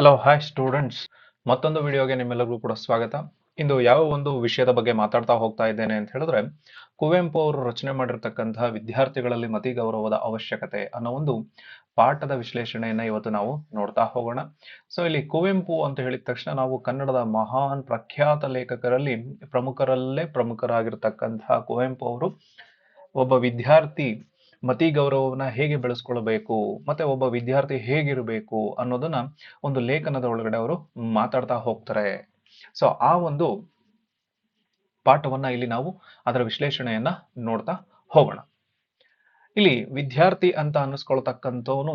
Hello hi students ಮತ್ತೊಂದು ವಿಡಿಯೋಗೆ ನಿಮ್ಮೆಲ್ಲರಿಗೂ ಕೂಡ ಸ್ವಾಗತ. ಇಂದು ಯಾವ ಒಂದು ವಿಷಯದ ಬಗ್ಗೆ ಮಾತಾಡ್ತಾ ಹೋಗ್ತಾ ಇದ್ದೇನೆ ಅಂತ ಹೇಳಿದ್ರೆ, ಕುವೆಂಪು ಅವರು ರಚನೆ ಮಾಡಿರ್ತಕ್ಕಂತಹ ವಿದ್ಯಾರ್ಥಿಗಳಲ್ಲಿ ಮತಿ ಗೌರವದ ಅವಶ್ಯಕತೆ ಅನ್ನೋ ಒಂದು ಪಾಠದ ವಿಶ್ಲೇಷಣೆಯನ್ನ ಇವತ್ತು ನಾವು ನೋಡ್ತಾ ಹೋಗೋಣ. ಸೊ ಇಲ್ಲಿ ಕುವೆಂಪು ಅಂತ ಹೇಳಿದ ತಕ್ಷಣ ನಾವು ಕನ್ನಡದ ಮಹಾನ್ ಪ್ರಖ್ಯಾತ ಲೇಖಕರಲ್ಲಿ ಪ್ರಮುಖರಲ್ಲೇ ಪ್ರಮುಖರಾಗಿರ್ತಕ್ಕಂತಹ ಕುವೆಂಪು ಅವರು ಒಬ್ಬ ವಿದ್ಯಾರ್ಥಿ ಮತಿ ಗೌರವವನ್ನ ಹೇಗೆ ಬೆಳೆಸ್ಕೊಳ್ಬೇಕು, ಮತ್ತೆ ಒಬ್ಬ ವಿದ್ಯಾರ್ಥಿ ಹೇಗಿರಬೇಕು ಅನ್ನೋದನ್ನ ಒಂದು ಲೇಖನದ ಒಳಗಡೆ ಅವರು ಮಾತಾಡ್ತಾ ಹೋಗ್ತಾರೆ. ಸೊ ಆ ಒಂದು ಪಾಠವನ್ನ ಇಲ್ಲಿ ನಾವು ಅದರ ವಿಶ್ಲೇಷಣೆಯನ್ನ ನೋಡ್ತಾ ಹೋಗೋಣ. ಇಲ್ಲಿ ವಿದ್ಯಾರ್ಥಿ ಅಂತ ಅನ್ನಿಸ್ಕೊಳ್ತಕ್ಕಂಥವನು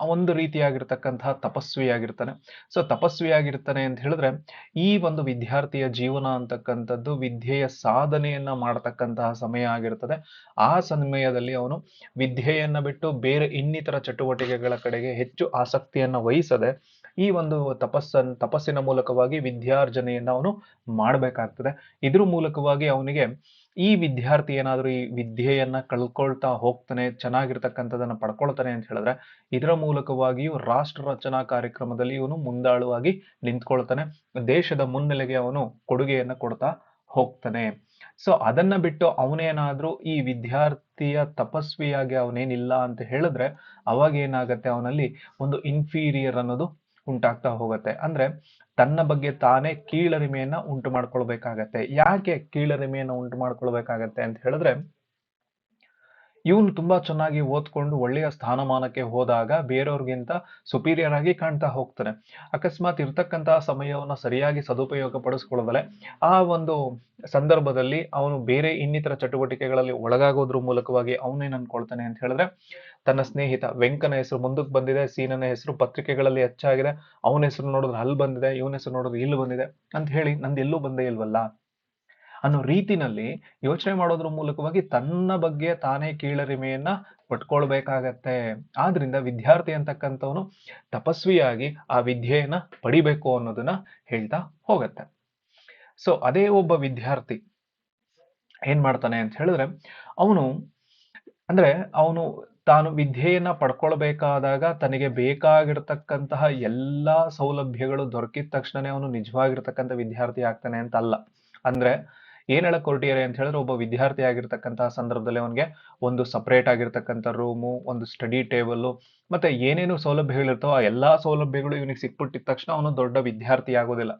ಒಂದು ರೀತಿಯಾಗಿರ್ತಕ್ಕಂತಹ ತಪಸ್ವಿಯಾಗಿರ್ತಾನೆ. ಸೊ ತಪಸ್ವಿಯಾಗಿರ್ತಾನೆ ಅಂತ ಹೇಳಿದ್ರೆ, ಈ ಒಂದು ವಿದ್ಯಾರ್ಥಿಯ ಜೀವನ ಅಂತಕ್ಕಂಥದ್ದು ವಿದ್ಯೆಯ ಸಾಧನೆಯನ್ನ ಮಾಡತಕ್ಕಂತಹ ಸಮಯ ಆಗಿರ್ತದೆ. ಆ ಸಮಯದಲ್ಲಿ ಅವನು ವಿದ್ಯೆಯನ್ನ ಬಿಟ್ಟು ಬೇರೆ ಇನ್ನಿತರ ಚಟುವಟಿಕೆಗಳ ಕಡೆಗೆ ಹೆಚ್ಚು ಆಸಕ್ತಿಯನ್ನ ವಹಿಸದೆ, ಈ ಒಂದು ತಪಸ್ಸನ್, ತಪಸ್ಸಿನ ಮೂಲಕವಾಗಿ ವಿದ್ಯಾರ್ಜನೆಯನ್ನ ಅವನು ಮಾಡಬೇಕಾಗ್ತದೆ. ಇದ್ರ ಮೂಲಕವಾಗಿ ಅವನಿಗೆ ಈ ವಿದ್ಯಾರ್ಥಿ ಏನಾದರೂ ಈ ವಿದ್ಯೆಯನ್ನ ಕಳ್ಕೊಳ್ತಾ ಹೋಗ್ತಾನೆ, ಚೆನ್ನಾಗಿರ್ತಕ್ಕಂಥದನ್ನ ಪಡ್ಕೊಳ್ತಾನೆ ಅಂತ ಹೇಳಿದ್ರೆ, ಇದರ ಮೂಲಕವಾಗಿಯೂ ರಾಷ್ಟ್ರ ರಚನಾ ಕಾರ್ಯಕ್ರಮದಲ್ಲಿ ಇವನು ಮುಂದಾಳುವಾಗಿ ನಿಂತ್ಕೊಳ್ತಾನೆ. ದೇಶದ ಮುನ್ನೆಲೆಗೆ ಅವನು ಕೊಡುಗೆಯನ್ನ ಕೊಡ್ತಾ ಹೋಗ್ತಾನೆ. ಸೊ ಅದನ್ನ ಬಿಟ್ಟು ಅವನೇನಾದ್ರೂ ಈ ವಿದ್ಯಾರ್ಥಿಯ ತಪಸ್ವಿಯಾಗಿ ಅವನೇನಿಲ್ಲ ಅಂತ ಹೇಳಿದ್ರೆ ಅವಾಗ ಏನಾಗತ್ತೆ ಅವನಲ್ಲಿ ಒಂದು ಇನ್ಫೀರಿಯರ್ ಅನ್ನೋದು ಉಂಟಾಗ್ತಾ ಹೋಗುತ್ತೆ. ಅಂದ್ರೆ ತನ್ನ ಬಗ್ಗೆ ತಾನೇ ಕೀಳರಿಮೆಯನ್ನ ಉಂಟು ಮಾಡ್ಕೊಳ್ಬೇಕಾಗತ್ತೆ ಯಾಕೆ ಕೀಳರಿಮೆಯನ್ನ ಉಂಟು ಮಾಡ್ಕೊಳ್ಬೇಕಾಗತ್ತೆ ಅಂತ ಹೇಳಿದ್ರೆ ಇವನು ತುಂಬಾ ಚೆನ್ನಾಗಿ ಓದ್ಕೊಂಡು ಒಳ್ಳೆಯ ಸ್ಥಾನಮಾನಕ್ಕೆ ಹೋದಾಗ ಬೇರೆಯವ್ರಿಗಿಂತ ಸುಪೀರಿಯರ್ ಆಗಿ ಕಾಣ್ತಾ ಹೋಗ್ತಾನೆ. ಅಕಸ್ಮಾತ್ ಇರ್ತಕ್ಕಂತಹ ಸಮಯವನ್ನು ಸರಿಯಾಗಿ ಸದುಪಯೋಗ ಆ ಒಂದು ಸಂದರ್ಭದಲ್ಲಿ ಅವನು ಬೇರೆ ಇನ್ನಿತರ ಚಟುವಟಿಕೆಗಳಲ್ಲಿ ಒಳಗಾಗೋದ್ರ ಮೂಲಕವಾಗಿ ಅವನೇನ್ ಅನ್ಕೊಳ್ತಾನೆ ಅಂತ ಹೇಳಿದ್ರೆ, ತನ್ನ ಸ್ನೇಹಿತ ವೆಂಕನ ಹೆಸರು ಮುಂದಕ್ಕೆ ಬಂದಿದೆ, ಸೀನನ ಹೆಸರು ಪತ್ರಿಕೆಗಳಲ್ಲಿ ಹೆಚ್ಚಾಗಿದೆ, ಅವನ ಹೆಸರು ನೋಡಿದ್ರೆ ಅಲ್ಲಿ ಬಂದಿದೆ, ಇವನ ಹೆಸರು ನೋಡಿದ್ರೆ ಇಲ್ಲಿ ಬಂದಿದೆ ಅಂತ ಹೇಳಿ, ನಂದು ಎಲ್ಲೂ ಬಂದೇ ಇಲ್ವಲ್ಲ? ಅನ್ನೋ ರೀತಿನಲ್ಲಿ ಯೋಚನೆ ಮಾಡೋದ್ರ ಮೂಲಕವಾಗಿ ತನ್ನ ಬಗ್ಗೆ ತಾನೇ ಕೀಳರಿಮೆಯನ್ನ ಪಟ್ಕೊಳ್ಬೇಕಾಗತ್ತೆ. ಆದ್ರಿಂದ ವಿದ್ಯಾರ್ಥಿ ಅಂತಕ್ಕಂಥವನು ತಪಸ್ವಿಯಾಗಿ ಆ ವಿದ್ಯೆಯನ್ನ ಪಡಿಬೇಕು ಅನ್ನೋದನ್ನ ಹೇಳ್ತಾ ಹೋಗತ್ತೆ. ಸೊ ಅದೇ ಒಬ್ಬ ವಿದ್ಯಾರ್ಥಿ ಏನ್ ಮಾಡ್ತಾನೆ ಅಂತ ಹೇಳಿದ್ರೆ, ಅವನು ಅಂದ್ರೆ ಅವನು ತಾನು ವಿದ್ಯೆಯನ್ನ ಪಡ್ಕೊಳ್ಬೇಕಾದಾಗ ತನಗೆ ಬೇಕಾಗಿರ್ತಕ್ಕಂತಹ ಎಲ್ಲಾ ಸೌಲಭ್ಯಗಳು ದೊರಕಿದ ತಕ್ಷಣನೇ ಅವನು ನಿಜವಾಗಿರ್ತಕ್ಕಂಥ ವಿದ್ಯಾರ್ಥಿ ಆಗ್ತಾನೆ ಅಂತ ಅಲ್ಲ. ಅಂದ್ರೆ ಏನ್ ಹೇಳಕ್ ಅಂತ ಹೇಳಿದ್ರೆ ಒಬ್ಬ ವಿದ್ಯಾರ್ಥಿ ಆಗಿರ್ತಕ್ಕಂತಹ ಸಂದರ್ಭದಲ್ಲಿ ಅವನಿಗೆ ಒಂದು ಸಪರೇಟ್ ಆಗಿರ್ತಕ್ಕಂಥ ರೂಮು ಒಂದು ಸ್ಟಡಿ ಟೇಬಲ್ ಮತ್ತೆ ಏನೇನು ಸೌಲಭ್ಯಗಳಿರ್ತಾವ ಆ ಎಲ್ಲಾ ಸೌಲಭ್ಯಗಳು ಇವನಿಗೆ ಸಿಕ್ಬಿಟ್ಟಿದ ತಕ್ಷಣ ಅವನು ದೊಡ್ಡ ವಿದ್ಯಾರ್ಥಿ ಆಗೋದಿಲ್ಲ.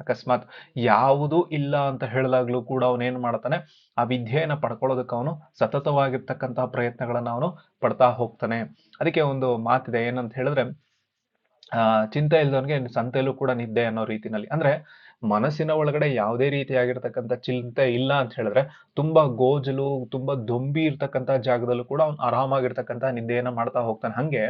ಅಕಸ್ಮಾತ್ ಯಾವುದೂ ಇಲ್ಲ ಅಂತ ಹೇಳಿದಾಗ್ಲೂ ಕೂಡ ಅವನೇನ್ ಮಾಡ್ತಾನೆ, ಆ ವಿದ್ಯೆಯನ್ನ ಪಡ್ಕೊಳ್ಳೋದಕ್ಕೆ ಅವನು ಸತತವಾಗಿರ್ತಕ್ಕಂತಹ ಪ್ರಯತ್ನಗಳನ್ನ ಅವನು ಪಡ್ತಾ ಹೋಗ್ತಾನೆ. ಅದಕ್ಕೆ ಒಂದು ಮಾತಿದೆ, ಏನಂತ ಹೇಳಿದ್ರೆ, ಆ ಚಿಂತೆ ಇಲ್ದವನಿಗೆ ಸಂತೆಯಲ್ಲೂ ಕೂಡ ನಿದ್ದೆ ಅನ್ನೋ ರೀತಿನಲ್ಲಿ. ಅಂದ್ರೆ ಮನಸ್ಸಿನ ಒಳಗಡೆ ಯಾವುದೇ ರೀತಿಯಾಗಿರ್ತಕ್ಕಂಥ ಚಿಂತೆ ಇಲ್ಲ ಅಂತ ಹೇಳಿದ್ರೆ ತುಂಬಾ ಗೋಜಲು, ತುಂಬಾ ದೊಂಬಿ ಇರ್ತಕ್ಕಂಥ ಜಾಗದಲ್ಲೂ ಕೂಡ ಅವ್ನು ಆರಾಮಾಗಿರ್ತಕ್ಕಂಥ ನಿದ್ದೆಯನ್ನ ಮಾಡ್ತಾ ಹೋಗ್ತಾನೆ. ಹಂಗೆ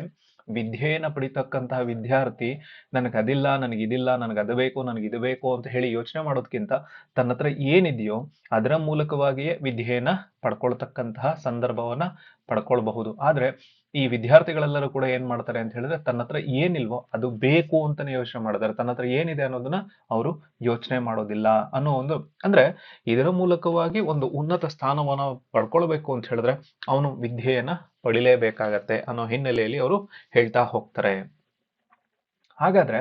ವಿದ್ಯೆಯನ್ನು ಪಡಿತಕ್ಕಂತಹ ವಿದ್ಯಾರ್ಥಿ ನನಗೆ ಅದಿಲ್ಲ, ನನಗೆ ಇದಿಲ್ಲ, ನನಗೆ ಅದು ಬೇಕು, ನನಗೆ ಇದು ಬೇಕು ಅಂತ ಹೇಳಿ ಯೋಚನೆ ಮಾಡೋದಕ್ಕಿಂತ ತನ್ನ ಹತ್ರ ಏನಿದೆಯೋ ಅದರ ಮೂಲಕವಾಗಿಯೇ ವಿದ್ಯೆಯನ್ನ ಪಡ್ಕೊಳ್ತಕ್ಕಂತಹ ಸಂದರ್ಭವನ್ನ ಪಡ್ಕೊಳ್ಬಹುದು. ಆದ್ರೆ ಈ ವಿದ್ಯಾರ್ಥಿಗಳೆಲ್ಲರೂ ಕೂಡ ಏನ್ ಮಾಡ್ತಾರೆ ಅಂತ ಹೇಳಿದ್ರೆ, ತನ್ನ ಹತ್ರ ಏನಿಲ್ವೋ ಅದು ಬೇಕು ಅಂತಾನೆ ಯೋಚನೆ ಮಾಡ್ತಾರೆ. ತನ್ನ ಹತ್ರ ಏನಿದೆ ಅನ್ನೋದನ್ನ ಅವರು ಯೋಚನೆ ಮಾಡೋದಿಲ್ಲ ಅನ್ನೋ ಒಂದು, ಅಂದ್ರೆ ಇದರ ಮೂಲಕವಾಗಿ ಒಂದು ಉನ್ನತ ಸ್ಥಾನವನ್ನ ಪಡ್ಕೊಳ್ಬೇಕು ಅಂತ ಹೇಳಿದ್ರೆ, ಅವನು ವಿದ್ಯೆಯನ್ನ ಪಡಿಲೇಬೇಕಾಗತ್ತೆ ಅನ್ನೋ ಹಿನ್ನೆಲೆಯಲ್ಲಿ ಅವರು ಹೇಳ್ತಾ ಹೋಗ್ತಾರೆ. ಹಾಗಾದ್ರೆ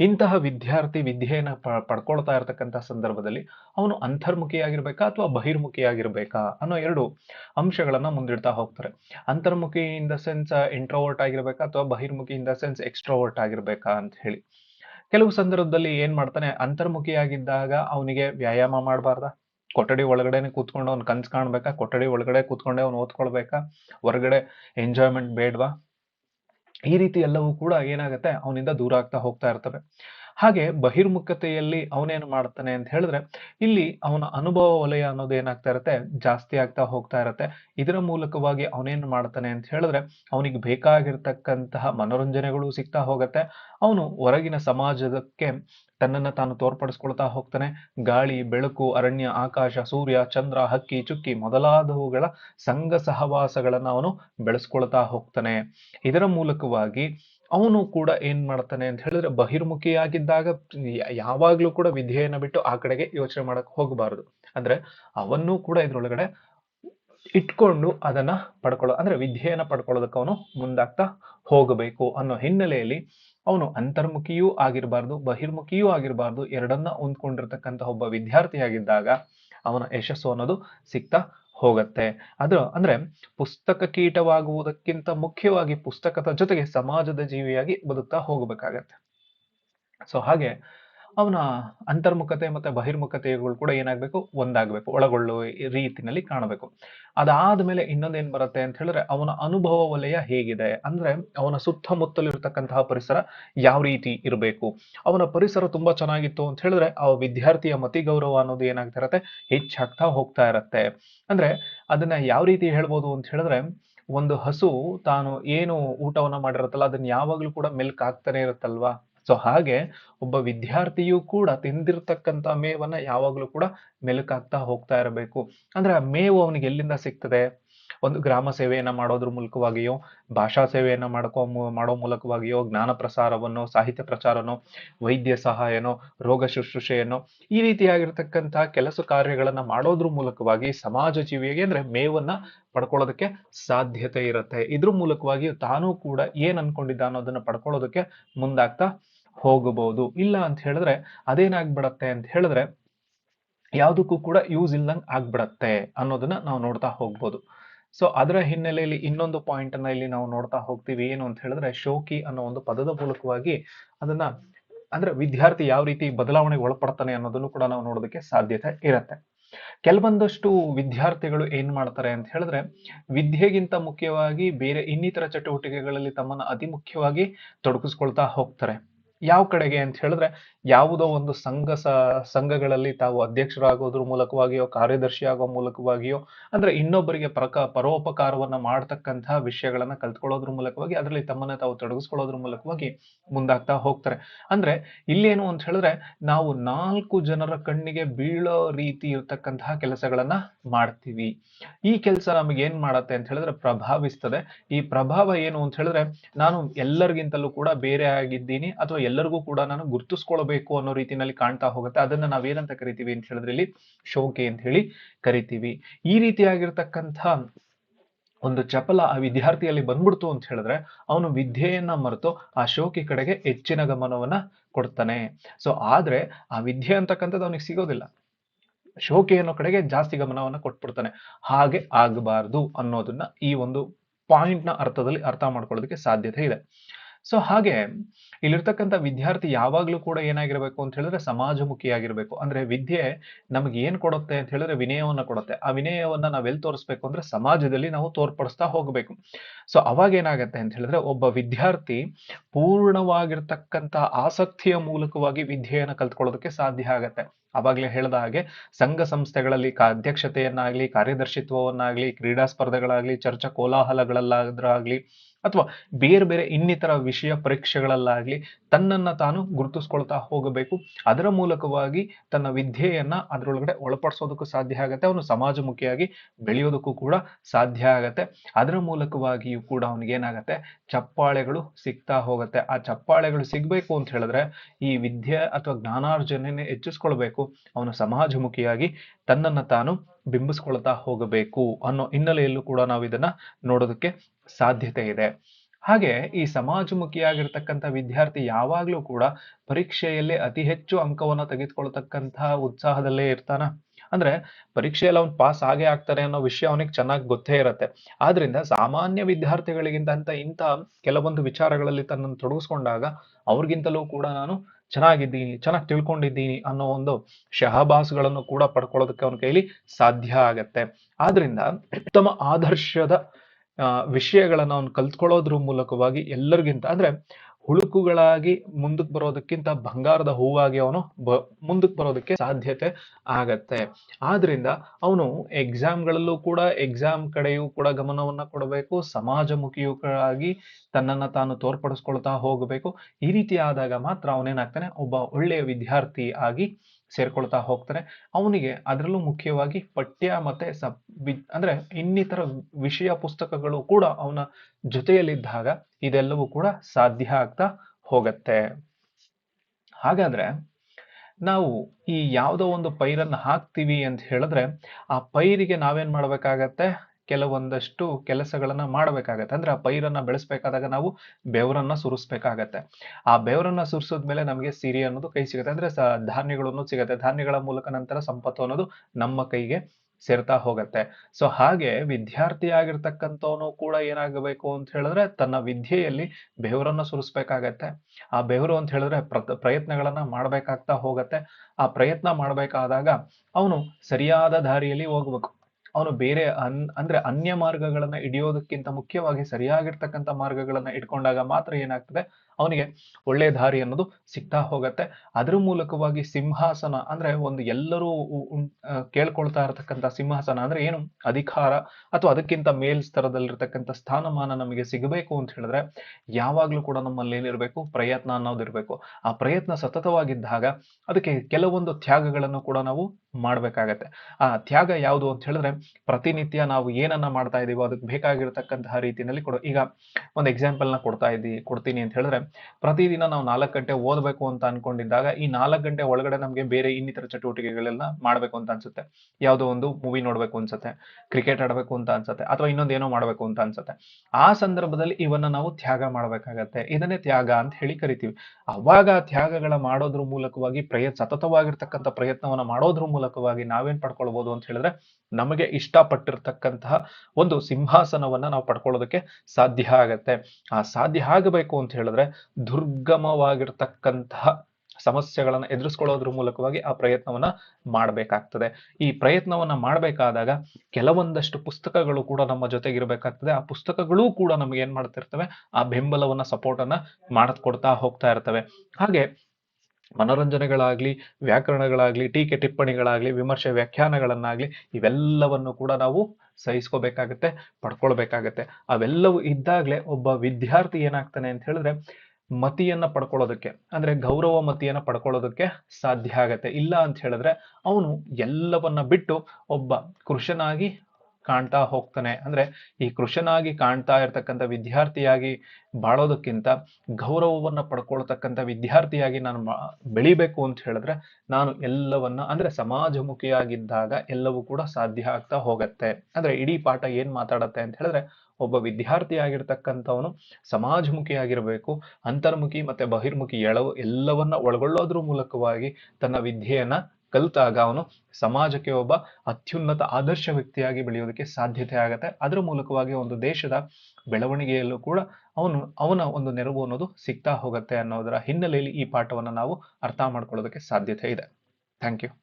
ಇಂತಹ ವಿದ್ಯಾರ್ಥಿ ವಿದ್ಯೆಯನ್ನ ಪ, ಪಡ್ಕೊಳ್ತಾ ಇರತಕ್ಕಂಥ ಸಂದರ್ಭದಲ್ಲಿ ಅವನು ಅಂತರ್ಮುಖಿಯಾಗಿರ್ಬೇಕಾ ಅಥವಾ ಬಹಿರ್ಮುಖಿಯಾಗಿರ್ಬೇಕಾ ಅನ್ನೋ ಎರಡು ಅಂಶಗಳನ್ನ ಮುಂದಿಡ್ತಾ ಹೋಗ್ತಾರೆ. ಅಂತರ್ಮುಖಿ ಇನ್ ದ ಸೆನ್ಸ್ ಇಂಟ್ರೋವರ್ಟ್ ಆಗಿರ್ಬೇಕಾ ಅಥವಾ ಬಹಿರ್ಮುಖಿ ಇನ್ ದ ಸೆನ್ಸ್ ಎಕ್ಸ್ಟ್ರೋವರ್ಟ್ ಆಗಿರ್ಬೇಕಾ ಅಂತ ಹೇಳಿ. ಕೆಲವು ಸಂದರ್ಭದಲ್ಲಿ ಏನ್ ಮಾಡ್ತಾನೆ, ಅಂತರ್ಮುಖಿಯಾಗಿದ್ದಾಗ ಅವನಿಗೆ ವ್ಯಾಯಾಮ ಮಾಡಬಾರ್ದ? ಕೊಠಡಿ ಒಳಗಡೆನೆ ಕೂತ್ಕೊಂಡು ಅವ್ನು ಕನ್ಸ್ ಕಾಣ್ಬೇಕಾ? ಕೊಠಡಿ ಒಳಗಡೆ ಕೂತ್ಕೊಂಡೆ ಅವ್ನು ಓದ್ಕೊಳ್ಬೇಕಾ? ಹೊರಗಡೆ ಎಂಜಾಯ್ಮೆಂಟ್ ಬೇಡ್ವಾ? ಈ ರೀತಿ ಎಲ್ಲವೂ ಕೂಡ ಏನಾಗುತ್ತೆ? ಅವನಿಂದ ದೂರ ಆಗ್ತಾ ಹೋಗ್ತಾ ಇರ್ತವೆ. ಹಾಗೆ ಬಹಿರ್ಮುಖತೆಯಲ್ಲಿ ಅವನೇನು ಮಾಡ್ತಾನೆ ಅಂತ ಹೇಳಿದ್ರೆ, ಇಲ್ಲಿ ಅವನ ಅನುಭವ ವಲಯ ಅನ್ನೋದು ಏನಾಗ್ತಾ ಇರುತ್ತೆ, ಜಾಸ್ತಿ ಆಗ್ತಾ ಹೋಗ್ತಾ ಇರುತ್ತೆ. ಇದರ ಮೂಲಕವಾಗಿ ಅವನೇನು ಮಾಡ್ತಾನೆ ಅಂತ ಹೇಳಿದ್ರೆ, ಅವನಿಗೆ ಬೇಕಾಗಿರ್ತಕ್ಕಂತಹ ಮನೋರಂಜನೆಗಳು ಸಿಗ್ತಾ ಹೋಗತ್ತೆ. ಅವನು ಹೊರಗಿನ ಸಮಾಜದಕ್ಕೆ ತನ್ನನ್ನು ತಾನು ತೋರ್ಪಡಿಸ್ಕೊಳ್ತಾ ಹೋಗ್ತಾನೆ. ಗಾಳಿ, ಬೆಳಕು, ಅರಣ್ಯ, ಆಕಾಶ, ಸೂರ್ಯ, ಚಂದ್ರ, ಹಕ್ಕಿ, ಚುಕ್ಕಿ ಮೊದಲಾದವುಗಳ ಸಂಘ ಸಹವಾಸಗಳನ್ನು ಅವನು ಬೆಳೆಸ್ಕೊಳ್ತಾ ಹೋಗ್ತಾನೆ. ಇದರ ಮೂಲಕವಾಗಿ ಅವನು ಕೂಡ ಏನ್ ಮಾಡ್ತಾನೆ ಅಂತ ಹೇಳಿದ್ರೆ ಬಹಿರ್ಮುಖಿಯಾಗಿದ್ದಾಗ ಯಾವಾಗ್ಲೂ ಕೂಡ ವಿದ್ಯೆಯನ್ನ ಬಿಟ್ಟು ಆ ಕಡೆಗೆ ಯೋಚನೆ ಮಾಡಕ್ ಹೋಗಬಾರದು. ಅಂದ್ರೆ ಅವನ್ನೂ ಕೂಡ ಇದ್ರೊಳಗಡೆ ಇಟ್ಕೊಂಡು ಅದನ್ನ ಪಡ್ಕೊಳ್ಳೋ, ಅಂದ್ರೆ ವಿದ್ಯೆಯನ್ನ ಪಡ್ಕೊಳ್ಳೋದಕ್ಕೆ ಅವನು ಮುಂದಾಗ್ತಾ ಹೋಗಬೇಕು ಅನ್ನೋ ಹಿನ್ನೆಲೆಯಲ್ಲಿ ಅವನು ಅಂತರ್ಮುಖಿಯೂ ಆಗಿರಬಾರ್ದು, ಬಹಿರ್ಮುಖಿಯೂ ಆಗಿರಬಾರ್ದು ಎರಡನ್ನ ಹೊಂದ್ಕೊಂಡಿರ್ತಕ್ಕಂಥ ಒಬ್ಬ ವಿದ್ಯಾರ್ಥಿಯಾಗಿದ್ದಾಗ ಅವನ ಯಶಸ್ಸು ಅನ್ನೋದು ಸಿಗ್ತಾ ಹೋಗತ್ತೆ. ಅದು ಅಂದ್ರೆ ಪುಸ್ತಕ ಕೀಟವಾಗುವುದಕ್ಕಿಂತ ಮುಖ್ಯವಾಗಿ ಪುಸ್ತಕದ ಜೊತೆಗೆ ಸಮಾಜದ ಜೀವಿಯಾಗಿ ಬದುಕ್ತಾ ಹೋಗಬೇಕಾಗತ್ತೆ. ಸೊ ಹಾಗೆ ಅವನ ಅಂತರ್ಮುಖತೆ ಮತ್ತೆ ಬಹಿರ್ಮುಖತೆಗಳು ಕೂಡ ಏನಾಗಬೇಕು? ಒಂದಾಗಬೇಕು. ಒಳಗೊಳ್ಳುವ ರೀತಿನಲ್ಲಿ ಕಾಣಬೇಕು. ಅದಾದ ಮೇಲೆ ಇನ್ನೊಂದೇನ್ ಬರುತ್ತೆ ಅಂತ ಹೇಳಿದ್ರೆ, ಅವನ ಅನುಭವ ವಲಯ ಹೇಗಿದೆ? ಅಂದ್ರೆ ಅವನ ಸುತ್ತಮುತ್ತಲು ಇರತಕ್ಕಂತಹ ಪರಿಸರ ಯಾವ ರೀತಿ ಇರಬೇಕು? ಅವನ ಪರಿಸರ ತುಂಬಾ ಚೆನ್ನಾಗಿತ್ತು ಅಂತ ಹೇಳಿದ್ರೆ, ಆ ವಿದ್ಯಾರ್ಥಿಯ ಮತಿ ಗೌರವ ಅನ್ನೋದು ಏನಾಗ್ತಾ ಇರತ್ತೆ? ಹೆಚ್ಚಾಗ್ತಾ ಹೋಗ್ತಾ ಇರತ್ತೆ. ಅಂದ್ರೆ ಅದನ್ನ ಯಾವ ರೀತಿ ಹೇಳ್ಬೋದು ಅಂತ ಹೇಳಿದ್ರೆ, ಒಂದು ಹಸು ತಾನು ಏನು ಊಟವನ್ನ ಮಾಡಿರತ್ತಲ್ಲ, ಅದನ್ನ ಯಾವಾಗ್ಲೂ ಕೂಡ ಮೆಲ್ಕ್ ಆಗ್ತಾನೆ ಇರುತ್ತಲ್ವಾ? ಸೊ ಹಾಗೆ ಒಬ್ಬ ವಿದ್ಯಾರ್ಥಿಯು ಕೂಡ ತಿಂದಿರ್ತಕ್ಕಂಥ ಮೇವನ್ನ ಯಾವಾಗಲೂ ಕೂಡ ಮೆಲುಕಾಗ್ತಾ ಹೋಗ್ತಾ ಇರಬೇಕು. ಅಂದ್ರೆ ಆ ಮೇವು ಅವನಿಗೆ ಎಲ್ಲಿಂದ ಸಿಗ್ತದೆ? ಒಂದು ಗ್ರಾಮ ಸೇವೆಯನ್ನ ಮಾಡೋದ್ರ ಮೂಲಕವಾಗಿಯೋ, ಭಾಷಾ ಸೇವೆಯನ್ನ ಮಾಡ್ಕೊ ಮಾಡೋ ಮೂಲಕವಾಗಿಯೋ, ಜ್ಞಾನ ಪ್ರಸಾರವನ್ನು, ಸಾಹಿತ್ಯ ಪ್ರಚಾರನೋ, ವೈದ್ಯ ಸಹಾಯನೋ, ರೋಗ ಶುಶ್ರೂಷೆಯನ್ನು, ಈ ರೀತಿಯಾಗಿರ್ತಕ್ಕಂಥ ಕೆಲಸ ಕಾರ್ಯಗಳನ್ನ ಮಾಡೋದ್ರ ಮೂಲಕವಾಗಿ ಸಮಾಜ ಜೀವಿಗೆ ಅಂದ್ರೆ ಮೇವನ್ನ ಪಡ್ಕೊಳ್ಳೋದಕ್ಕೆ ಸಾಧ್ಯತೆ ಇರುತ್ತೆ. ಇದ್ರ ಮೂಲಕವಾಗಿ ತಾನೂ ಕೂಡ ಏನ್ ಅನ್ಕೊಂಡಿದ್ದ ಅನ್ನೋದನ್ನ ಪಡ್ಕೊಳ್ಳೋದಕ್ಕೆ ಮುಂದಾಗ್ತಾ ಹೋಗಬಹುದು. ಇಲ್ಲ ಅಂತ ಹೇಳಿದ್ರೆ ಅದೇನಾಗ್ಬಿಡತ್ತೆ ಅಂತ ಹೇಳಿದ್ರೆ ಯಾವುದಕ್ಕೂ ಕೂಡ ಯೂಸ್ ಇಲ್ದಂಗ್ ಆಗ್ಬಿಡತ್ತೆ ಅನ್ನೋದನ್ನ ನಾವು ನೋಡ್ತಾ ಹೋಗ್ಬೋದು. ಸೊ ಅದರ ಹಿನ್ನೆಲೆಯಲ್ಲಿ ಇನ್ನೊಂದು ಪಾಯಿಂಟ್ ಅನ್ನ ಇಲ್ಲಿ ನಾವು ನೋಡ್ತಾ ಹೋಗ್ತೀವಿ. ಏನು ಅಂತ ಹೇಳಿದ್ರೆ ಶೋಕಿ ಅನ್ನೋ ಒಂದು ಪದದ ಮೂಲಕವಾಗಿ ಅದನ್ನ ಅಂದ್ರೆ ವಿದ್ಯಾರ್ಥಿ ಯಾವ ರೀತಿ ಬದಲಾವಣೆಗೆ ಒಳಪಡ್ತಾನೆ ಅನ್ನೋದನ್ನು ಕೂಡ ನಾವು ನೋಡೋದಕ್ಕೆ ಸಾಧ್ಯತೆ ಇರತ್ತೆ. ಕೆಲವೊಂದಷ್ಟು ವಿದ್ಯಾರ್ಥಿಗಳು ಏನ್ ಮಾಡ್ತಾರೆ ಅಂತ ಹೇಳಿದ್ರೆ ವಿದ್ಯೆಗಿಂತ ಮುಖ್ಯವಾಗಿ ಬೇರೆ ಇನ್ನಿತರ ಚಟುವಟಿಕೆಗಳಲ್ಲಿ ತಮ್ಮನ್ನ ಅತಿ ಮುಖ್ಯವಾಗಿ ತೊಡಗಿಸ್ಕೊಳ್ತಾ ಹೋಗ್ತಾರೆ. ಯಾವ ಕಡೆಗೆ ಅಂತ ಹೇಳಿದ್ರೆ, ಯಾವುದೋ ಒಂದು ಸಂಘ ಸಂಘಗಳಲ್ಲಿ ತಾವು ಅಧ್ಯಕ್ಷರಾಗೋದ್ರ ಮೂಲಕವಾಗಿಯೋ ಕಾರ್ಯದರ್ಶಿ ಆಗೋ ಮೂಲಕವಾಗಿಯೋ, ಅಂದ್ರೆ ಇನ್ನೊಬ್ಬರಿಗೆ ಪ್ರಕ, ಪರೋಪಕಾರವನ್ನ ಮಾಡ್ತಕ್ಕಂತಹ ವಿಷಯಗಳನ್ನ ಕಲ್ತ್ಕೊಳ್ಳೋದ್ರ ಮೂಲಕವಾಗಿ, ಅದರಲ್ಲಿ ತಮ್ಮನ್ನ ತಾವು ತೊಡಗಿಸ್ಕೊಳ್ಳೋದ್ರ ಮೂಲಕವಾಗಿ ಮುಂದಾಗ್ತಾ ಹೋಗ್ತಾರೆ. ಅಂದ್ರೆ ಇಲ್ಲೇನು ಅಂತ ಹೇಳಿದ್ರೆ, ನಾವು ನಾಲ್ಕು ಜನರ ಕಣ್ಣಿಗೆ ಬೀಳೋ ರೀತಿ ಇರ್ತಕ್ಕಂತಹ ಕೆಲಸಗಳನ್ನ ಮಾಡ್ತೀವಿ. ಈ ಕೆಲಸ ನಮಗೆ ಏನ್ ಮಾಡತ್ತೆ ಅಂತ ಹೇಳಿದ್ರೆ ಪ್ರಭಾವಿಸ್ತದೆ. ಈ ಪ್ರಭಾವ ಏನು ಅಂತ ಹೇಳಿದ್ರೆ, ನಾನು ಎಲ್ಲರಿಗಿಂತಲೂ ಕೂಡ ಬೇರೆ ಆಗಿದ್ದೀನಿ, ಅಥವಾ ಎಲ್ಲರಿಗೂ ಕೂಡ ನಾನು ಗುರ್ತಿಸ್ಕೊಳ್ಬೇಕು ಅನ್ನೋ ರೀತಿಯಲ್ಲಿ ಕಾಣ್ತಾ ಹೋಗುತ್ತೆ. ಅದನ್ನ ನಾವೇನಂತ ಕರಿತೀವಿ ಅಂತ ಹೇಳಿದ್ರೆ ಇಲ್ಲಿ ಶೋಕೆ ಅಂತ ಹೇಳಿ ಕರಿತೀವಿ. ಈ ರೀತಿಯಾಗಿರ್ತಕ್ಕಂಥ ಒಂದು ಚಪಲ ಆ ವಿದ್ಯಾರ್ಥಿಯಲ್ಲಿ ಬಂದ್ಬಿಡ್ತು ಅಂತ ಹೇಳಿದ್ರೆ ಅವನು ವಿದ್ಯೆಯನ್ನ ಮರೆತು ಆ ಶೋಕಿ ಕಡೆಗೆ ಹೆಚ್ಚಿನ ಗಮನವನ್ನ ಕೊಡ್ತಾನೆ. ಸೊ ಆದ್ರೆ ಆ ವಿದ್ಯೆ ಅಂತಕ್ಕಂಥದ್ದು ಅವನಿಗೆ ಸಿಗೋದಿಲ್ಲ. ಶೋಕಿ ಅನ್ನೋ ಕಡೆಗೆ ಜಾಸ್ತಿ ಗಮನವನ್ನ ಕೊಟ್ಬಿಡ್ತಾನೆ. ಹಾಗೆ ಆಗಬಾರ್ದು ಅನ್ನೋದನ್ನ ಈ ಒಂದು ಪಾಯಿಂಟ್ನ ಅರ್ಥದಲ್ಲಿ ಅರ್ಥ ಮಾಡ್ಕೊಳ್ಳೋದಕ್ಕೆ ಸಾಧ್ಯತೆ ಇದೆ. ಸೊ ಹಾಗೆ ಇಲ್ಲಿರ್ತಕ್ಕಂಥ ವಿದ್ಯಾರ್ಥಿ ಯಾವಾಗ್ಲೂ ಕೂಡ ಏನಾಗಿರ್ಬೇಕು ಅಂತ ಹೇಳಿದ್ರೆ ಸಮಾಜಮುಖಿಯಾಗಿರ್ಬೇಕು ಅಂದ್ರೆ ವಿದ್ಯೆ ನಮ್ಗೆ ಏನ್ ಕೊಡುತ್ತೆ ಅಂತ ಹೇಳಿದ್ರೆ ವಿನಯವನ್ನ ಕೊಡುತ್ತೆ. ಆ ವಿನಯವನ್ನ ನಾವ್ ಎಲ್ಲಿ ತೋರಿಸ್ಬೇಕು ಅಂದ್ರೆ ಸಮಾಜದಲ್ಲಿ ನಾವು ತೋರ್ಪಡಿಸ್ತಾ ಹೋಗ್ಬೇಕು. ಸೊ ಅವಾಗ ಏನಾಗತ್ತೆ ಅಂತ ಹೇಳಿದ್ರೆ ಒಬ್ಬ ವಿದ್ಯಾರ್ಥಿ ಪೂರ್ಣವಾಗಿರ್ತಕ್ಕಂಥ ಆಸಕ್ತಿಯ ಮೂಲಕವಾಗಿ ವಿದ್ಯೆಯನ್ನು ಕಲ್ತ್ಕೊಳ್ಳೋದಕ್ಕೆ ಸಾಧ್ಯ ಆಗತ್ತೆ. ಅವಾಗ್ಲೇ ಹೇಳಿದ ಹಾಗೆ ಸಂಘ ಸಂಸ್ಥೆಗಳಲ್ಲಿ ಅಧ್ಯಕ್ಷತೆಯನ್ನಾಗ್ಲಿ, ಕಾರ್ಯದರ್ಶಿತ್ವವನ್ನಾಗ್ಲಿ, ಕ್ರೀಡಾ ಸ್ಪರ್ಧೆಗಳಾಗ್ಲಿ, ಚರ್ಚಾ ಕೋಲಾಹಲಗಳಲ್ಲಾದ್ರಾಗ್ಲಿ ಅಥವಾ ಬೇರೆ ಬೇರೆ ಇನ್ನಿತರ ವಿಷಯ ಪರೀಕ್ಷೆಗಳಲ್ಲಾಗಲಿ ತನ್ನನ್ನ ತಾನು ಗುರುತಿಸ್ಕೊಳ್ತಾ ಹೋಗಬೇಕು. ಅದರ ಮೂಲಕವಾಗಿ ತನ್ನ ವಿದ್ಯೆಯನ್ನ ಅದರೊಳಗಡೆ ಒಳಪಡಿಸೋದಕ್ಕೂ ಸಾಧ್ಯ ಆಗುತ್ತೆ. ಅವನು ಸಮಾಜಮುಖಿಯಾಗಿ ಬೆಳೆಯೋದಕ್ಕೂ ಕೂಡ ಸಾಧ್ಯ ಆಗತ್ತೆ. ಅದರ ಮೂಲಕವಾಗಿಯೂ ಕೂಡ ಅವನಿಗೆ ಏನಾಗತ್ತೆ? ಚಪ್ಪಾಳೆಗಳು ಸಿಗ್ತಾ ಹೋಗುತ್ತೆ. ಆ ಚಪ್ಪಾಳೆಗಳು ಸಿಗ್ಬೇಕು ಅಂತ ಹೇಳಿದ್ರೆ ಈ ವಿದ್ಯೆ ಅಥವಾ ಜ್ಞಾನಾರ್ಜನೆ ಹೆಚ್ಚಿಸ್ಕೊಳ್ಬೇಕು. ಅವನು ಸಮಾಜಮುಖಿಯಾಗಿ ತನ್ನನ್ನ ತಾನು ಬಿಂಬಿಸ್ಕೊಳ್ತಾ ಹೋಗಬೇಕು ಅನ್ನೋ ಹಿನ್ನೆಲೆಯಲ್ಲೂ ಕೂಡ ನಾವು ಇದನ್ನ ನೋಡೋದಕ್ಕೆ ಸಾಧ್ಯತೆ ಇದೆ. ಹಾಗೆ ಈ ಸಮಾಜಮುಖಿಯಾಗಿರ್ತಕ್ಕಂಥ ವಿದ್ಯಾರ್ಥಿ ಯಾವಾಗ್ಲೂ ಕೂಡ ಪರೀಕ್ಷೆಯಲ್ಲಿ ಅತಿ ಹೆಚ್ಚು ಅಂಕವನ್ನ ತೆಗೆದುಕೊಳ್ತಕ್ಕಂತಹ ಉತ್ಸಾಹದಲ್ಲೇ ಇರ್ತಾನ. ಅಂದ್ರೆ ಪರೀಕ್ಷೆಯಲ್ಲಿ ಅವ್ನು ಪಾಸ್ ಆಗೇ ಆಗ್ತಾರೆ ಅನ್ನೋ ವಿಷಯ ಅವನಿಗೆ ಚೆನ್ನಾಗಿ ಗೊತ್ತೇ ಇರತ್ತೆ. ಆದ್ರಿಂದ ಸಾಮಾನ್ಯ ವಿದ್ಯಾರ್ಥಿಗಳಿಗಿಂತ ಇಂಥ ಕೆಲವೊಂದು ವಿಚಾರಗಳಲ್ಲಿ ತನ್ನನ್ನು ತೊಡಗಿಸ್ಕೊಂಡಾಗ ಅವ್ರಿಗಿಂತಲೂ ಕೂಡ ನಾನು ಚೆನ್ನಾಗಿದ್ದೀನಿ, ಚೆನ್ನಾಗಿ ತಿಳ್ಕೊಂಡಿದ್ದೀನಿ ಅನ್ನೋ ಒಂದು ಶಹಬಾಸ್ಗಳನ್ನು ಕೂಡ ಪಡ್ಕೊಳ್ಳೋದಕ್ಕೆ ಅವನ ಕೈಲಿ ಸಾಧ್ಯ ಆಗತ್ತೆ. ಆದ್ರಿಂದ ಉತ್ತಮ ಆದರ್ಶದ ವಿಷಯಗಳನ್ನು ಅವನು ಕಲ್ತ್ಕೊಳ್ಳೋದ್ರ ಮೂಲಕವಾಗಿ ಎಲ್ಲರಿಗಿಂತ, ಅಂದ್ರೆ ಹುಳುಕುಗಳಾಗಿ ಮುಂದಕ್ಕೆ ಬರೋದಕ್ಕಿಂತ ಬಂಗಾರದ ಹೂವಾಗಿ ಅವನು ಬ ಮುಂದಕ್ಕೆ ಬರೋದಕ್ಕೆ ಸಾಧ್ಯತೆ ಆಗತ್ತೆ. ಆದ್ರಿಂದ ಅವನು ಎಕ್ಸಾಮ್ಗಳಲ್ಲೂ ಕೂಡ ಎಕ್ಸಾಮ್ ಕಡೆಯೂ ಕೂಡ ಗಮನವನ್ನ ಕೊಡಬೇಕು ಸಮಾಜಮುಖಿಯುಗಳಾಗಿ ತನ್ನನ್ನ ತಾನು ತೋರ್ಪಡಿಸ್ಕೊಳ್ತಾ ಹೋಗಬೇಕು. ಈ ರೀತಿ ಆದಾಗ ಮಾತ್ರ ಅವನೇನಾಗ್ತಾನೆ, ಒಬ್ಬ ಒಳ್ಳೆಯ ವಿದ್ಯಾರ್ಥಿ ಆಗಿ ಸೇರ್ಕೊಳ್ತಾ ಹೋಗ್ತಾನೆ ಅವನಿಗೆ ಅದರಲ್ಲೂ ಮುಖ್ಯವಾಗಿ ಪಠ್ಯ ಮತ್ತೆ ಸಬ್ ಅಂದ್ರೆ ಇನ್ನಿತರ ವಿಷಯ ಪುಸ್ತಕಗಳು ಕೂಡ ಅವನ ಜೊತೆಯಲ್ಲಿದ್ದಾಗ ಇದೆಲ್ಲವೂ ಕೂಡ ಸಾಧ್ಯ ಆಗ್ತಾ ಹೋಗತ್ತೆ. ಹಾಗಾದ್ರೆ ನಾವು ಈ ಯಾವುದೋ ಒಂದು ಪೈರನ್ನ ಹಾಕ್ತೀವಿ ಅಂತ ಹೇಳಿದ್ರೆ ಆ ಪೈರಿಗೆ ನಾವೇನ್ ಮಾಡ್ಬೇಕಾಗತ್ತೆ? ಕೆಲವೊಂದಷ್ಟು ಕೆಲಸಗಳನ್ನ ಮಾಡಬೇಕಾಗತ್ತೆ. ಅಂದ್ರೆ ಆ ಪೈರನ್ನ ಬೆಳೆಸ್ಬೇಕಾದಾಗ ನಾವು ಬೆವರನ್ನ ಸುರಿಸ್ಬೇಕಾಗತ್ತೆ. ಆ ಬೆವರನ್ನ ಸುರಿಸಿದ್ಮೇಲೆ ನಮಗೆ ಸಿರಿ ಅನ್ನೋದು ಕೈ ಸಿಗುತ್ತೆ. ಅಂದ್ರೆ ಸ- ಧಾನ್ಯಗಳು ಅನ್ನೋದು ಸಿಗುತ್ತೆ. ಧಾನ್ಯಗಳ ಮೂಲಕ ನಂತರ ಸಂಪತ್ತು ಅನ್ನೋದು ನಮ್ಮ ಕೈಗೆ ಸೇರ್ತಾ ಹೋಗತ್ತೆ. ಸೊ ಹಾಗೆ ವಿದ್ಯಾರ್ಥಿ ಆಗಿರ್ತಕ್ಕಂಥವನು ಕೂಡ ಏನಾಗಬೇಕು ಅಂತ ಹೇಳಿದ್ರೆ ತನ್ನ ವಿದ್ಯೆಯಲ್ಲಿ ಬೆವರನ್ನ ಸುರಿಸ್ಬೇಕಾಗತ್ತೆ. ಆ ಬೆವರು ಅಂತ ಹೇಳಿದ್ರೆ ಪ್ರ- ಪ್ರಯತ್ನಗಳನ್ನ ಮಾಡ್ಬೇಕಾಗ್ತಾ ಹೋಗತ್ತೆ. ಆ ಪ್ರಯತ್ನ ಮಾಡ್ಬೇಕಾದಾಗ ಅವನು ಸರಿಯಾದ ದಾರಿಯಲ್ಲಿ ಹೋಗ್ಬೇಕು. ಅವನು ಬೇರೆ ಅನ್, ಅಂದ್ರೆ ಅನ್ಯ ಮಾರ್ಗಗಳನ್ನ ಹಿಡಿಯೋದಕ್ಕಿಂತ ಮುಖ್ಯವಾಗಿ ಸರಿಯಾಗಿರ್ತಕ್ಕಂಥ ಮಾರ್ಗಗಳನ್ನ ಇಟ್ಕೊಂಡಾಗ ಮಾತ್ರ ಏನಾಗ್ತದೆ? ಅವನಿಗೆ ಒಳ್ಳೆ ದಾರಿ ಅನ್ನೋದು ಸಿಗ್ತಾ ಹೋಗತ್ತೆ. ಅದ್ರ ಮೂಲಕವಾಗಿ ಸಿಂಹಾಸನ, ಅಂದ್ರೆ ಒಂದು ಎಲ್ಲರೂ ಕೇಳ್ಕೊಳ್ತಾ ಇರತಕ್ಕಂಥ ಸಿಂಹಾಸನ ಅಂದ್ರೆ ಏನು? ಅಧಿಕಾರ ಅಥವಾ ಅದಕ್ಕಿಂತ ಮೇಲ್ ಸ್ತರದಲ್ಲಿರ್ತಕ್ಕಂಥ ಸ್ಥಾನಮಾನ ನಮಗೆ ಸಿಗಬೇಕು ಅಂತ ಹೇಳಿದ್ರೆ ಯಾವಾಗ್ಲೂ ಕೂಡ ನಮ್ಮಲ್ಲಿ ಏನಿರಬೇಕು? ಪ್ರಯತ್ನ ಅನ್ನೋದಿರಬೇಕು ಆ ಪ್ರಯತ್ನ ಸತತವಾಗಿದ್ದಾಗ ಅದಕ್ಕೆ ಕೆಲವೊಂದು ತ್ಯಾಗಗಳನ್ನು ಕೂಡ ನಾವು ಮಾಡ್ಬೇಕಾಗತ್ತೆ. ಆ ತ್ಯಾಗ ಯಾವುದು ಅಂತ ಹೇಳಿದ್ರೆ ಪ್ರತಿನಿತ್ಯ ನಾವು ಏನನ್ನ ಮಾಡ್ತಾ ಇದೀವೋ ಅದಕ್ಕೆ ಬೇಕಾಗಿರ್ತಕ್ಕಂತಹ ರೀತಿಯಲ್ಲಿ ಕೊಡು. ಈಗ ಒಂದು ಎಕ್ಸಾಂಪಲ್ನ ಕೊಡ್ತಾ ಇದ್ದೀವಿ ಕೊಡ್ತೀನಿ ಅಂತ ಹೇಳಿದ್ರೆ ಪ್ರತಿದಿನ ನಾವು ನಾಲ್ಕು ಗಂಟೆ ಓದಬೇಕು ಅಂತ ಅನ್ಕೊಂಡಿದ್ದಾಗ ಈ ನಾಲ್ಕು ಗಂಟೆ ಒಳಗಡೆ ನಮಗೆ ಬೇರೆ ಇನ್ನಿತರ ಚಟುವಟಿಕೆಗಳೆಲ್ಲ ಮಾಡ್ಬೇಕು ಅಂತ ಅನ್ಸುತ್ತೆ. ಯಾವುದೋ ಒಂದು ಮೂವಿ ನೋಡ್ಬೇಕು ಅನ್ಸುತ್ತೆ ಕ್ರಿಕೆಟ್ ಆಡಬೇಕು ಅಂತ ಅನ್ಸುತ್ತೆ ಅಥವಾ ಇನ್ನೊಂದು ಏನೋ ಮಾಡ್ಬೇಕು ಅಂತ ಅನ್ಸುತ್ತೆ. ಆ ಸಂದರ್ಭದಲ್ಲಿ ಇವನ್ನ ನಾವು ತ್ಯಾಗ ಮಾಡ್ಬೇಕಾಗತ್ತೆ. ಇದನ್ನೇ ತ್ಯಾಗ ಅಂತ ಹೇಳಿ ಕರಿತೀವಿ. ಅವಾಗ ತ್ಯಾಗಗಳ ಮಾಡೋದ್ರ ಮೂಲಕವಾಗಿ ಪ್ರಯತ್ನ ಸತತವಾಗಿರ್ತಕ್ಕಂಥ ಪ್ರಯತ್ನವನ್ನ ಮಾಡೋದ್ರ ಮೂಲಕವಾಗಿ ನಾವೇನ್ ಪಡ್ಕೊಳ್ಬಹುದು ಅಂತ ಹೇಳಿದ್ರೆ ನಮಗೆ ಇಷ್ಟಪಟ್ಟಿರ್ತಕ್ಕಂತಹ ಒಂದು ಸಿಂಹಾಸನವನ್ನ ನಾವು ಪಡ್ಕೊಳ್ಳೋದಕ್ಕೆ ಸಾಧ್ಯ ಆಗತ್ತೆ. ಆ ಸಾಧ್ಯ ಆಗಬೇಕು ಅಂತ ಹೇಳಿದ್ರೆ ದುರ್ಗಮವಾಗಿರ್ತಕ್ಕಂತಹ ಸಮಸ್ಯೆಗಳನ್ನ ಎದುರಿಸ್ಕೊಳ್ಳೋದ್ರ ಮೂಲಕವಾಗಿ ಆ ಪ್ರಯತ್ನವನ್ನ ಮಾಡಬೇಕಾಗ್ತದೆ. ಈ ಪ್ರಯತ್ನವನ್ನ ಮಾಡಬೇಕಾದಾಗ ಕೆಲವೊಂದಷ್ಟು ಪುಸ್ತಕಗಳು ಕೂಡ ನಮ್ಮ ಜೊತೆಗಿರ್ಬೇಕಾಗ್ತದೆ. ಆ ಪುಸ್ತಕಗಳೂ ಕೂಡ ನಮ್ಗೆ ಏನ್ ಮಾಡ್ತಿರ್ತವೆ? ಆ ಬೆಂಬಲವನ್ನ ಸಪೋರ್ಟ್ ಅನ್ನ ಮಾಡ್ಕೊಡ್ತಾ ಹೋಗ್ತಾ ಇರ್ತವೆ. ಹಾಗೆ ಮನೋರಂಜನೆಗಳಾಗ್ಲಿ, ವ್ಯಾಕರಣಗಳಾಗಲಿ, ಟೀಕೆ ಟಿಪ್ಪಣಿಗಳಾಗಲಿ, ವಿಮರ್ಶೆ ವ್ಯಾಖ್ಯಾನಗಳನ್ನಾಗಲಿ ಇವೆಲ್ಲವನ್ನು ಕೂಡ ನಾವು ಸಹಿಸ್ಕೋಬೇಕಾಗತ್ತೆ, ಪಡ್ಕೊಳ್ಬೇಕಾಗತ್ತೆ. ಅವೆಲ್ಲವೂ ಇದ್ದಾಗಲೇ ಒಬ್ಬ ವಿದ್ಯಾರ್ಥಿ ಏನಾಗ್ತಾನೆ ಅಂತ ಹೇಳಿದ್ರೆ ಮತಿಯನ್ನ ಪಡ್ಕೊಳ್ಳೋದಕ್ಕೆ, ಅಂದ್ರೆ ಗೌರವ ಮತಿಯನ್ನ ಪಡ್ಕೊಳ್ಳೋದಕ್ಕೆ ಸಾಧ್ಯ ಆಗತ್ತೆ. ಇಲ್ಲ ಅಂತ ಹೇಳಿದ್ರೆ ಅವನು ಎಲ್ಲವನ್ನ ಬಿಟ್ಟು ಒಬ್ಬ ಕೃಷನಾಗಿ ಕಾಣ್ತಾ ಹೋಗ್ತಾನೆ. ಅಂದ್ರೆ ಈ ಕೃಷನಾಗಿ ಕಾಣ್ತಾ ಇರ್ತಕ್ಕಂಥ ವಿದ್ಯಾರ್ಥಿಯಾಗಿ ಬಾಳೋದಕ್ಕಿಂತ ಗೌರವವನ್ನ ಪಡ್ಕೊಳ್ತಕ್ಕಂಥ ವಿದ್ಯಾರ್ಥಿಯಾಗಿ ನಾನು ಬೆಳಿಬೇಕು ಅಂತ ಹೇಳಿದ್ರೆ ನಾನು ಎಲ್ಲವನ್ನ, ಅಂದ್ರೆ ಸಮಾಜಮುಖಿಯಾಗಿದ್ದಾಗ ಎಲ್ಲವೂ ಕೂಡ ಸಾಧ್ಯ ಆಗ್ತಾ ಹೋಗತ್ತೆ. ಅಂದ್ರೆ ಇಡೀ ಪಾಠ ಏನ್ ಮಾತಾಡತ್ತೆ ಅಂತ ಹೇಳಿದ್ರೆ ಒಬ್ಬ ವಿದ್ಯಾರ್ಥಿಯಾಗಿರ್ತಕ್ಕಂಥವನು ಸಮಾಜಮುಖಿಯಾಗಿರಬೇಕು, ಅಂತರ್ಮುಖಿ ಮತ್ತೆ ಬಹಿರ್ಮುಖಿ ಎಳವು ಎಲ್ಲವನ್ನ ಒಳಗೊಳ್ಳೋದ್ರ ಮೂಲಕವಾಗಿ ತನ್ನ ವಿದ್ಯೆಯನ್ನ ಕಲಿತಾಗ ಅವನು ಸಮಾಜಕ್ಕೆ ಒಬ್ಬ ಅತ್ಯುನ್ನತ ಆದರ್ಶ ವ್ಯಕ್ತಿಯಾಗಿ ಬೆಳೆಯೋದಕ್ಕೆ ಸಾಧ್ಯತೆ ಆಗತ್ತೆ. ಅದರ ಮೂಲಕವಾಗಿ ಒಂದು ದೇಶದ ಬೆಳವಣಿಗೆಯಲ್ಲೂ ಕೂಡ ಅವನು, ಅವನ ಒಂದು ನೆರವು ಅನ್ನೋದು ಸಿಗ್ತಾ ಹೋಗುತ್ತೆ ಅನ್ನೋದರ ಹಿನ್ನೆಲೆಯಲ್ಲಿ ಈ ಪಾಠವನ್ನು ನಾವು ಅರ್ಥ ಮಾಡ್ಕೊಳ್ಳೋದಕ್ಕೆ ಸಾಧ್ಯತೆ ಇದೆ. Thank you